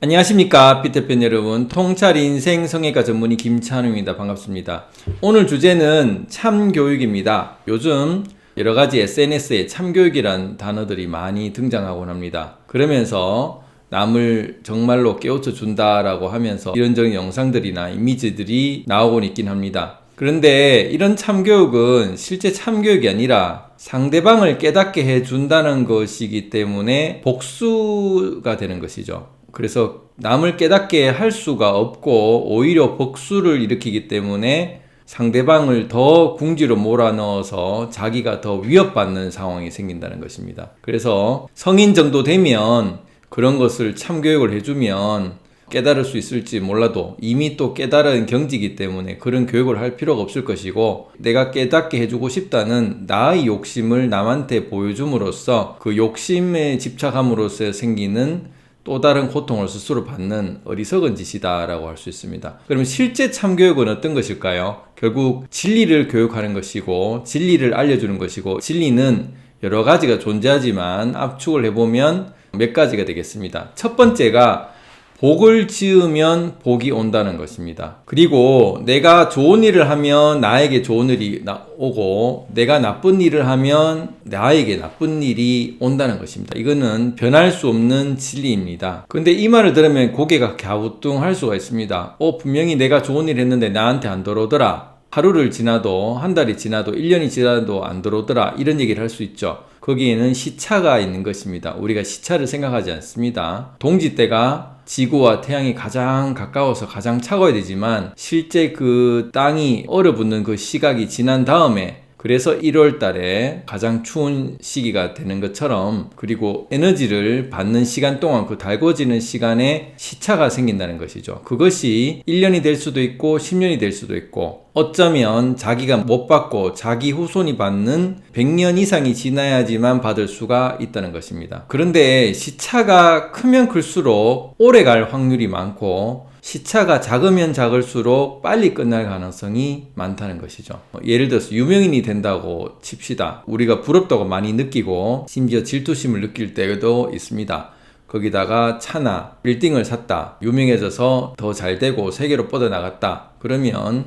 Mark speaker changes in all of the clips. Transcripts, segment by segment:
Speaker 1: 안녕하십니까 피터팬 여러분. 통찰 인생 성형외과 전문의 김찬우입니다. 반갑습니다. 오늘 주제는 참교육입니다. 요즘 여러가지 SNS에 참교육이란 단어들이 많이 등장하곤 합니다. 그러면서 남을 정말로 깨우쳐 준다라고 하면서 이런저런 영상들이나 이미지들이 나오곤 있긴 합니다. 그런데 이런 참교육은 실제 참교육이 아니라 상대방을 깨닫게 해준다는 것이기 때문에 복수가 되는 것이죠. 그래서 남을 깨닫게 할 수가 없고 오히려 복수를 일으키기 때문에 상대방을 더 궁지로 몰아넣어서 자기가 더 위협받는 상황이 생긴다는 것입니다. 그래서 성인 정도 되면 그런 것을 참교육을 해주면 깨달을 수 있을지 몰라도 이미 또 깨달은 경지이기 때문에 그런 교육을 할 필요가 없을 것이고 내가 깨닫게 해주고 싶다는 나의 욕심을 남한테 보여줌으로써 그 욕심에 집착함으로써 생기는 또 다른 고통을 스스로 받는 어리석은 짓이다라고 할 수 있습니다. 그러면 실제 참교육은 어떤 것일까요? 결국 진리를 교육하는 것이고 진리를 알려주는 것이고 진리는 여러 가지가 존재하지만 압축을 해보면 몇 가지가 되겠습니다. 첫 번째가 복을 지으면 복이 온다는 것입니다. 그리고 내가 좋은 일을 하면 나에게 좋은 일이 오고 내가 나쁜 일을 하면 나에게 나쁜 일이 온다는 것입니다. 이거는 변할 수 없는 진리입니다. 근데 이 말을 들으면 고개가 갸우뚱할 수가 있습니다. 어, 분명히 내가 좋은 일 했는데 나한테 안 들어오더라. 하루를 지나도 한 달이 지나도 1년이 지나도 안 들어오더라. 이런 얘기를 할 수 있죠. 거기에는 시차가 있는 것입니다. 우리가 시차를 생각하지 않습니다. 동지 때가 지구와 태양이 가장 가까워서 가장 차가워야 되지만 실제 그 땅이 얼어붙는 그 시각이 지난 다음에 그래서 1월 달에 가장 추운 시기가 되는 것처럼 그리고 에너지를 받는 시간 동안 그 달궈지는 시간에 시차가 생긴다는 것이죠. 그것이 1년이 될 수도 있고 10년이 될 수도 있고 어쩌면 자기가 못 받고 자기 후손이 받는 100년 이상이 지나야지만 받을 수가 있다는 것입니다. 그런데 시차가 크면 클수록 오래 갈 확률이 많고 시차가 작으면 작을수록 빨리 끝날 가능성이 많다는 것이죠. 예를 들어서 유명인이 된다고 칩시다. 우리가 부럽다고 많이 느끼고 심지어 질투심을 느낄 때도 있습니다. 거기다가 차나 빌딩을 샀다. 유명해져서 더 잘 되고 세계로 뻗어나갔다. 그러면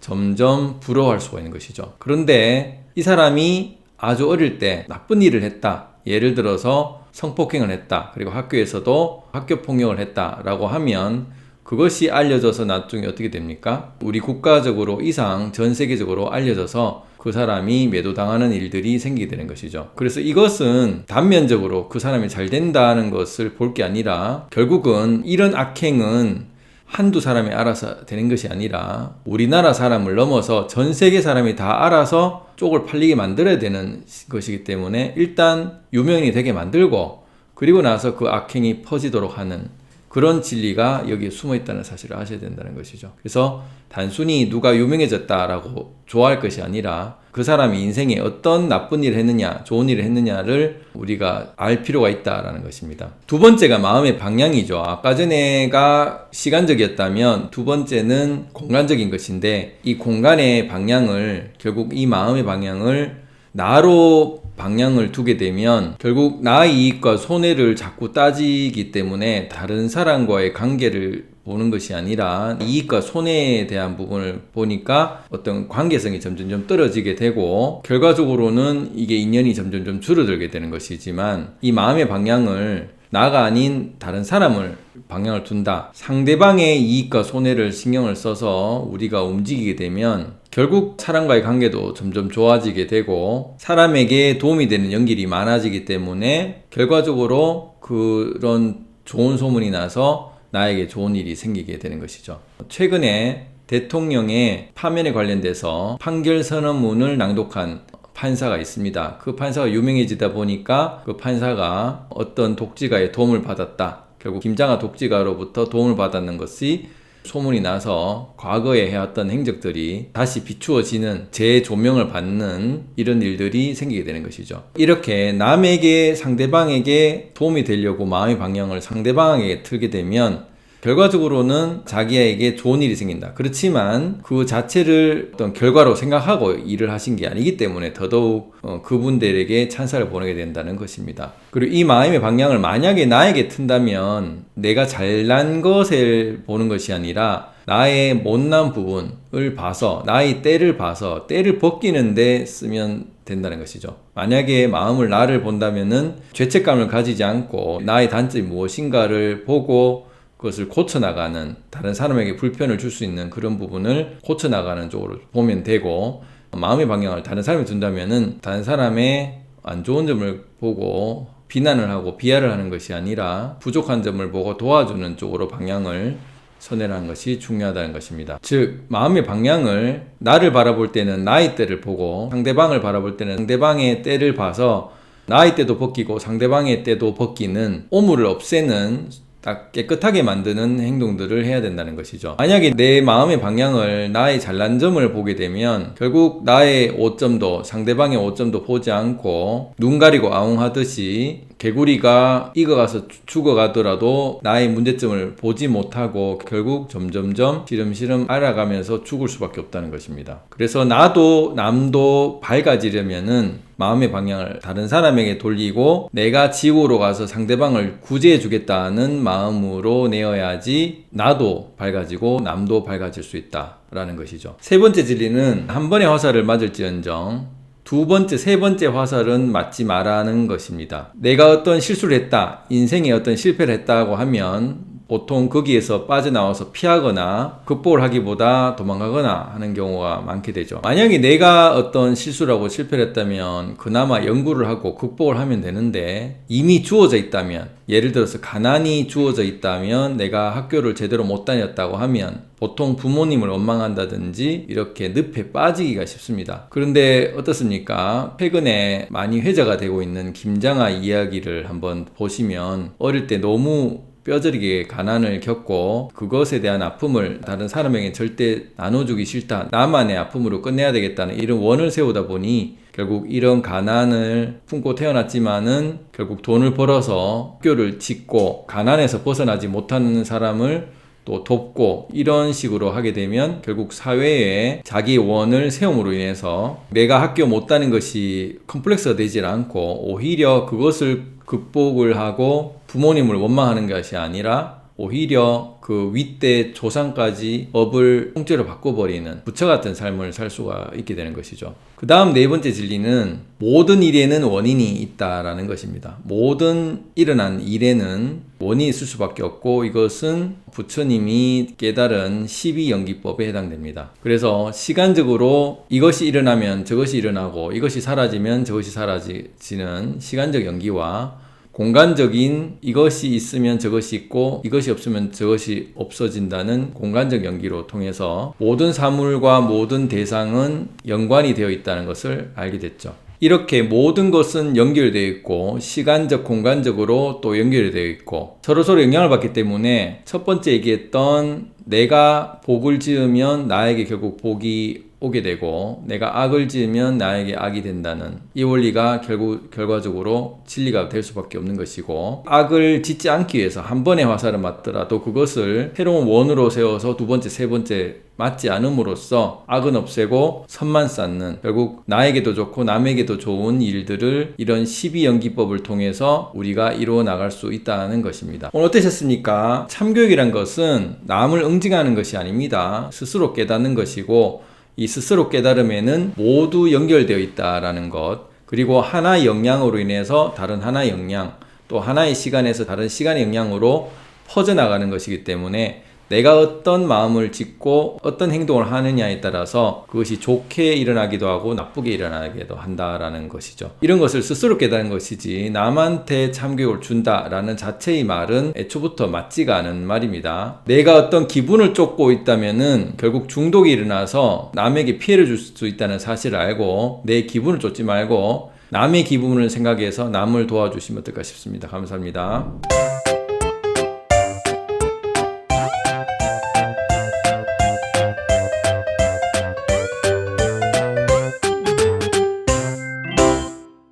Speaker 1: 점점 부러워할 수가 있는 것이죠. 그런데 이 사람이 아주 어릴 때 나쁜 일을 했다. 예를 들어서 성폭행을 했다. 그리고 학교에서도 학교 폭력을 했다라고 하면 그것이 알려져서 나중에 어떻게 됩니까? 우리 국가적으로 이상 전 세계적으로 알려져서 그 사람이 매도당하는 일들이 생기게 되는 것이죠. 그래서 이것은 단면적으로 그 사람이 잘 된다는 것을 볼 게 아니라 결국은 이런 악행은 한두 사람이 알아서 되는 것이 아니라 우리나라 사람을 넘어서 전 세계 사람이 다 알아서 쪽을 팔리게 만들어야 되는 것이기 때문에 일단 유명인이 되게 만들고 그리고 나서 그 악행이 퍼지도록 하는 그런 진리가 여기에 숨어 있다는 사실을 아셔야 된다는 것이죠. 그래서 단순히 누가 유명해졌다라고 좋아할 것이 아니라 그 사람이 인생에 어떤 나쁜 일을 했느냐, 좋은 일을 했느냐를 우리가 알 필요가 있다라는 것입니다. 두 번째가 마음의 방향이죠. 아까 전에가 시간적이었다면 두 번째는 공간적인 것인데 이 공간의 방향을 결국 이 마음의 방향을 나로 방향을 두게 되면 결국 나의 이익과 손해를 자꾸 따지기 때문에 다른 사람과의 관계를 보는 것이 아니라 이익과 손해에 대한 부분을 보니까 어떤 관계성이 점점 점 떨어지게 되고 결과적으로는 이게 인연이 점점 점 줄어들게 되는 것이지만 이 마음의 방향을 나가 아닌 다른 사람을 방향을 둔다. 상대방의 이익과 손해를 신경을 써서 우리가 움직이게 되면 결국 사람과의 관계도 점점 좋아지게 되고 사람에게 도움이 되는 연결이 많아지기 때문에 결과적으로 그런 좋은 소문이 나서 나에게 좋은 일이 생기게 되는 것이죠. 최근에 대통령의 파면에 관련돼서 판결 선언문을 낭독한 판사가 있습니다. 그 판사가 유명해지다 보니까 그 판사가 어떤 독지가의 도움을 받았다. 결국 김장하 독지가로부터 도움을 받았는 것이 소문이 나서 과거에 해왔던 행적들이 다시 비추어지는 재조명을 받는 이런 일들이 생기게 되는 것이죠. 이렇게 남에게 상대방에게 도움이 되려고 마음의 방향을 상대방에게 틀게 되면 결과적으로는 자기에게 좋은 일이 생긴다. 그렇지만 그 자체를 어떤 결과로 생각하고 일을 하신 게 아니기 때문에 더더욱 어, 그분들에게 찬사를 보내게 된다는 것입니다. 그리고 이 마음의 방향을 만약에 나에게 튼다면 내가 잘난 것을 보는 것이 아니라 나의 못난 부분을 봐서 나의 때를 봐서 때를 벗기는데 쓰면 된다는 것이죠. 만약에 마음을 나를 본다면은 죄책감을 가지지 않고 나의 단점이 무엇인가를 보고 그것을 고쳐나가는 다른 사람에게 불편을 줄 수 있는 그런 부분을 고쳐나가는 쪽으로 보면 되고 마음의 방향을 다른 사람이 둔다면은 다른 사람의 안 좋은 점을 보고 비난을 하고 비하를 하는 것이 아니라 부족한 점을 보고 도와주는 쪽으로 방향을 선회라는 것이 중요하다는 것입니다. 즉, 마음의 방향을 나를 바라볼 때는 나의 때를 보고 상대방을 바라볼 때는 상대방의 때를 봐서 나의 때도 벗기고 상대방의 때도 벗기는 오물을 없애는 딱 깨끗하게 만드는 행동들을 해야 된다는 것이죠. 만약에 내 마음의 방향을 나의 잘난 점을 보게 되면 결국 나의 오점도 상대방의 오점도 보지 않고 눈 가리고 아웅하듯이 개구리가 익어가서 죽어가더라도 나의 문제점을 보지 못하고 결국 점점점 시름시름 알아가면서 죽을 수밖에 없다는 것입니다. 그래서 나도 남도 밝아지려면은 마음의 방향을 다른 사람에게 돌리고 내가 지옥으로 가서 상대방을 구제해 주겠다는 마음으로 내어야지 나도 밝아지고 남도 밝아질 수 있다라는 것이죠. 세 번째 진리는 한 번의 화살을 맞을지언정 두 번째, 세 번째 화살은 맞지 말라는 것입니다. 내가 어떤 실수를 했다, 인생에 어떤 실패를 했다고 하면 보통 거기에서 빠져나와서 피하거나 극복을 하기보다 도망가거나 하는 경우가 많게 되죠. 만약에 내가 어떤 실수를 하고 실패를 했다면 그나마 연구를 하고 극복을 하면 되는데 이미 주어져 있다면 예를 들어서 가난이 주어져 있다면 내가 학교를 제대로 못 다녔다고 하면 보통 부모님을 원망한다든지 이렇게 늪에 빠지기가 쉽습니다. 그런데 어떻습니까? 최근에 많이 회자가 되고 있는 김장아 이야기를 한번 보시면 어릴 때 너무 뼈저리게 가난을 겪고 그것에 대한 아픔을 다른 사람에게 절대 나눠주기 싫다. 나만의 아픔으로 끝내야 되겠다는 이런 원을 세우다 보니 결국 이런 가난을 품고 태어났지만은 결국 돈을 벌어서 학교를 짓고 가난에서 벗어나지 못하는 사람을 또 돕고 이런 식으로 하게 되면 결국 사회에 자기 원을 세움으로 인해서 내가 학교 못 다는 것이 컴플렉스가 되질 않고 오히려 그것을 극복을 하고 부모님을 원망하는 것이 아니라 오히려 그 윗대 조상까지 업을 통째로 바꿔버리는 부처 같은 삶을 살 수가 있게 되는 것이죠. 그 다음 네 번째 진리는 모든 일에는 원인이 있다라는 것입니다. 모든 일어난 일에는 원인이 있을 수밖에 없고 이것은 부처님이 깨달은 12연기법에 해당됩니다. 그래서 시간적으로 이것이 일어나면 저것이 일어나고 이것이 사라지면 저것이 사라지는 시간적 연기와 공간적인 이것이 있으면 저것이 있고 이것이 없으면 저것이 없어진다는 공간적 연기로 통해서 모든 사물과 모든 대상은 연관이 되어 있다는 것을 알게 됐죠. 이렇게 모든 것은 연결되어 있고 시간적 공간적으로 또 연결이 되어 있고 서로서로 영향을 받기 때문에 첫 번째 얘기했던 내가 복을 지으면 나에게 결국 복이 오게 되고 내가 악을 지으면 나에게 악이 된다는 이 원리가 결국 결과적으로 진리가 될 수밖에 없는 것이고 악을 짓지 않기 위해서 한 번의 화살을 맞더라도 그것을 새로운 원으로 세워서 두 번째 세 번째 맞지 않음으로써 악은 없애고 선만 쌓는 결국 나에게도 좋고 남에게도 좋은 일들을 이런 12연기법을 통해서 우리가 이루어 나갈 수 있다는 것입니다. 오늘 어떠셨습니까? 참교육이란 것은 남을 응징하는 것이 아닙니다. 스스로 깨닫는 것이고 이 스스로 깨달음에는 모두 연결되어 있다라는 것, 그리고 하나의 영향으로 인해서 다른 하나의 영향, 또 하나의 시간에서 다른 시간의 영향으로 퍼져나가는 것이기 때문에 내가 어떤 마음을 짓고 어떤 행동을 하느냐에 따라서 그것이 좋게 일어나기도 하고 나쁘게 일어나기도 한다라는 것이죠. 이런 것을 스스로 깨닫는 것이지 남한테 참교육을 준다라는 자체의 말은 애초부터 맞지가 않은 말입니다. 내가 어떤 기분을 쫓고 있다면은 결국 중독이 일어나서 남에게 피해를 줄 수 있다는 사실을 알고 내 기분을 쫓지 말고 남의 기분을 생각해서 남을 도와주시면 어떨까 싶습니다. 감사합니다.